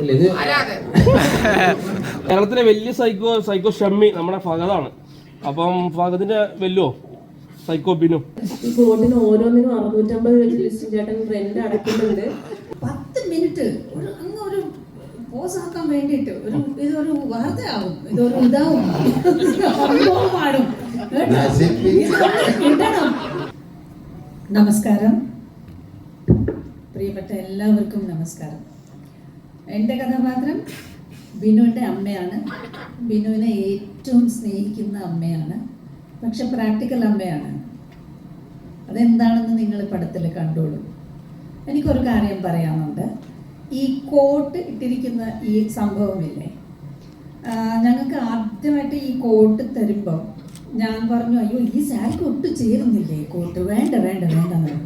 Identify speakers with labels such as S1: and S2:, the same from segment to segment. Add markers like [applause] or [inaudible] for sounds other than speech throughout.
S1: ഇല്ല ഇത്
S2: കേരളത്തിലെ വലിയ സൈക്കോ സൈക്കോ ഷമ്മി നമ്മുടെ ഫഹദാണ്. അപ്പം ഫഹദിന്റെ വെല്ലോ സൈക്കോ ബിനു.
S3: ബോട്ടിന് ഓരോന്നിനും അറുന്നൂറ്റമ്പത് വെച്ച് ലിസ്റ്റ് ചേട്ടൻ റെന്റ് അടയ്ക്കുന്നുണ്ട്
S4: പത്ത് മിനിറ്റ് ഒരു അങ്ങ് ഒരു പോസ് ആക്കാൻ വേണ്ടിയിട്ട് ഒരു ഇതൊരു വാർത്തയാവും ഇതൊരു ഇതാവും? നമസ്കാരം. പ്രിയപ്പെട്ട എല്ലാവർക്കും നമസ്കാരം. എന്റെ കഥാപാത്രം ബിനുവിന്റെ അമ്മയാണ്. ബിനുവിനെ ഏറ്റവും സ്നേഹിക്കുന്ന അമ്മയാണ്. പക്ഷെ പ്രാക്ടിക്കൽ അമ്മയാണ്. അതെന്താണെന്ന് നിങ്ങൾ പടത്തിൽ കണ്ടോളൂ. എനിക്കൊരു കാര്യം പറയാനുണ്ട്. ഈ കോട്ട് ഇട്ടിരിക്കുന്ന ഈ സംഭവമില്ലേ? ഞങ്ങൾക്ക് ആദ്യമായിട്ട് ഈ കോട്ട് തരുമ്പോൾ ഞാൻ പറഞ്ഞു അയ്യോ ഈ സാരിക്ക് ഒട്ടും ചേരുന്നില്ലേ കോട്ട് വേണ്ട വേണ്ട വേണ്ട എന്ന് പറഞ്ഞു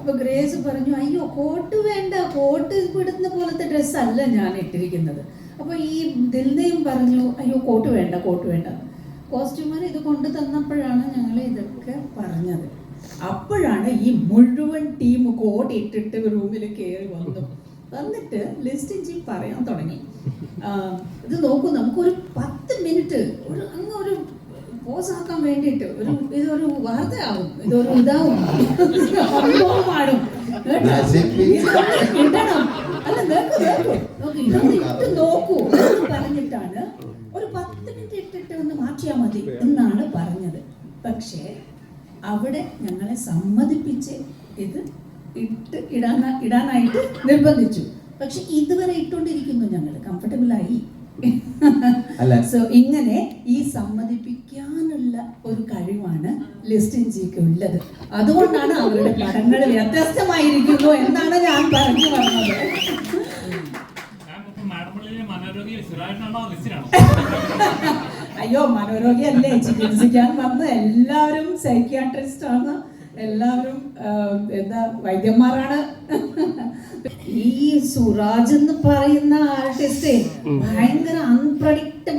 S4: അപ്പോൾ ഗ്രേസ് പറഞ്ഞു അയ്യോ കോട്ട് വേണ്ട കോട്ട് ഇടുന്ന പോലത്തെ ഡ്രസ്സല്ല ഞാൻ ഇട്ടിരിക്കുന്നത്. അപ്പോൾ ഈ ദിൽനയും പറഞ്ഞു അയ്യോ കോട്ട് വേണ്ട കോട്ട് വേണ്ട. കോസ്റ്റ്യൂമർ ഇത് കൊണ്ടു തന്നപ്പോഴാണ് ഞങ്ങൾ ഇതൊക്കെ പറഞ്ഞത്. അപ്പോഴാണ് ഈ മുഴുവൻ ടീം കോട്ട് ഇട്ടിട്ട് റൂമിൽ കയറി വന്നു. വന്നിട്ട് ലിസ്റ്റ് ജി പറയാൻ തുടങ്ങി. ഇത് നോക്കൂ നമുക്കൊരു പത്ത് മിനിറ്റ് ഒരു അങ്ങ് ഒരു പോസ് ആക്കാൻ വേണ്ടിയിട്ട് ഒരു ഇതൊരു വാർത്തയാവും ഇതൊരു ഇതാവും. സംഭവമാടും ഇടണം. അല്ല നോക്കൂ നോക്കൂ പറഞ്ഞിട്ടാണ് ഒരു പത്ത് മിനിറ്റ് ഇട്ടിട്ട് ഒന്ന് മാറ്റിയാൽ മതി എന്നാണ് പറഞ്ഞത്. പക്ഷേ അവിടെ ഞങ്ങളെ സമ്മതിപ്പിച്ച് ഇത് ഇട്ട് ഇടാൻ ഇടാനായിട്ട് നിർബന്ധിച്ചു. പക്ഷെ ഇതുവരെ ഇട്ടുകൊണ്ടിരിക്കുന്നു ഞങ്ങൾ കംഫർട്ടബിൾ ആയി. സോ ഇങ്ങനെ ഈ സമ്മതിപ്പിക്കാനുള്ള ഒരു കഴിവാണ് ലിസ്റ്റിൻ ജിക്ക് ഉള്ളത്. അതുകൊണ്ടാണ് അവരുടെ പടങ്ങൾ വ്യത്യസ്തമായിരിക്കുന്നു എന്നാണ് ഞാൻ പറഞ്ഞു വന്നത്.
S5: അയ്യോ മനോരോഗി
S4: അല്ലേ ചികിത്സിക്കാൻ വന്ന് എല്ലാവരും സൈക്യാട്രിസ്റ്റ് ആണ്. എല്ലാവരും എന്താ വൈദ്യന്മാരാണ്. ഈ സുരാജ് എന്ന് പറയുന്ന ആർട്ടിസ്റ്റ് ഭയങ്കര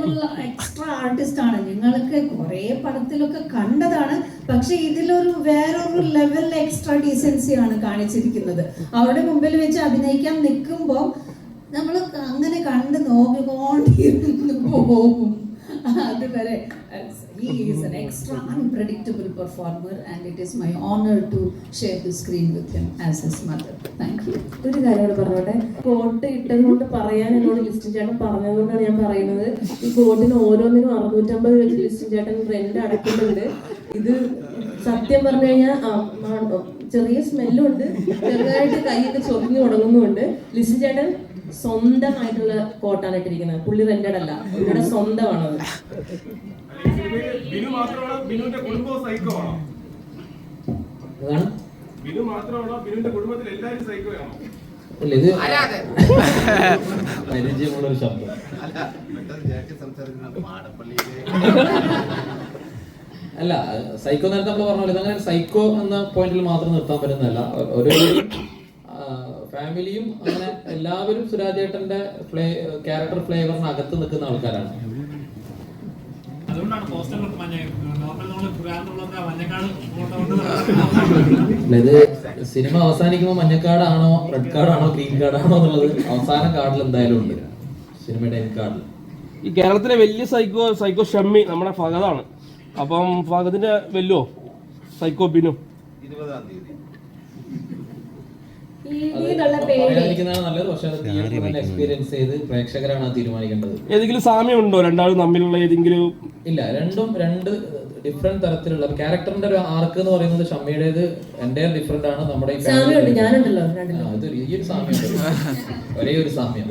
S4: അൺപ്രഡിക്റ്റബിൾ എക്സ്ട്രാ ആർട്ടിസ്റ്റ് ആണ്. നിങ്ങൾക്ക് കുറെ പടത്തിലൊക്കെ കണ്ടതാണ്. പക്ഷെ ഇതിലൊരു വേറൊരു ലെവൽ എക്സ്ട്രാ ഡീസൻസി ആണ് കാണിച്ചിരിക്കുന്നത്. അവരുടെ മുമ്പിൽ വെച്ച് അഭിനയിക്കാൻ നിൽക്കുമ്പോൾ നമ്മൾ അങ്ങനെ കണ്ട് നോക്കിക്കൊണ്ടിരുന്നു പോകും. അതുവരെ he is an extra unpredictable performer and it is my honour to share the screen with him as his mother Thank you.
S3: ഒരു കാര്യമാണ് പറഞ്ഞോട്ടെ. കോട്ട് ഇട്ടതുകൊണ്ട് പറയാൻ എന്നോട് ലിസ്റ്റ് ചേട്ടൻ പറഞ്ഞതുകൊണ്ടാണ് ഞാൻ പറയുന്നത്. ഈ കോട്ടിന് ഓരോന്നിനും അറുന്നൂറ്റമ്പത് വെച്ച് ലിസ്റ്റ് ചേട്ടൻ റെന്റ് അടക്കുന്നുണ്ട്. ഇത് സത്യം പറഞ്ഞു കഴിഞ്ഞാൽ ചെറിയ സ്മെല്ലുണ്ട് ചെറുതായിട്ട് കൈയൊക്കെ ചൊറിഞ്ഞു തുടങ്ങുന്നുമുണ്ട് ലിസ്റ്റ് ചേട്ടൻ സ്വന്തമായിട്ടുള്ള കോട്ടാണ് ഇട്ടിരിക്കുന്നത് പുള്ളി റെന്റഡ് അല്ല.
S2: ഇവിടെ
S1: സ്വന്തമാണ് ഇത് പരിചയമുള്ള ഒരു ശബ്ദം.
S6: അല്ല
S1: സൈക്കോ നേരത്തെ നമ്മൾ പറഞ്ഞ പോലെ ഇതങ്ങനെ സൈക്കോ എന്ന പോയിന്റിൽ മാത്രം നിർത്താൻ പറ്റുന്നതല്ല. ഒരു ഫാമിലിയും അങ്ങനെ എല്ലാവരും സുരാജേട്ടന്റെ ഫ്ലേ ക്യാരക്ടർ ഫ്ലേവറിനകത്ത് നിൽക്കുന്ന ആൾക്കാരാണ്. ഇത് സിനിമ അവസാനിക്കുമ്പോൾ മഞ്ഞക്കാടാണോ റെഡ് കാർഡാണോ ഗ്രീൻ കാർഡാണോ എന്നുള്ളത് അവസാന കാർഡിൽ എന്തായാലും ഉണ്ട്. സിനിമയുടെ എൻ കാർഡിൽ
S2: ഈ കേരളത്തിലെ വലിയ സൈക്കോ സൈക്കോ ഷമ്മി നമ്മുടെ ഫഹദാണ്. അപ്പം ഫഹദിന്റെ വെല്ലോ സൈക്കോ ബിനു.
S6: ഇരുപതാം തീയതി.
S1: തീരുമാനിക്കേണ്ടത്.
S2: സാമ്യം ഉണ്ടോ രണ്ടാളും തമ്മിലുള്ള ഏതെങ്കിലും
S1: ഇല്ല രണ്ടും രണ്ട് ഡിഫറെന്റ് തരത്തിലുള്ള ക്യാരക്ടറിന്റെ ഒരു ആർക്ക് എന്ന് പറയുന്നത് ഷമ്മിയുടേത് എന്റെ ഡിഫറെന്റ് ആണ് നമ്മുടെ ഈ ഒരു [laughs] സാമ്യം ഒരേ ഒരു സാമ്യം.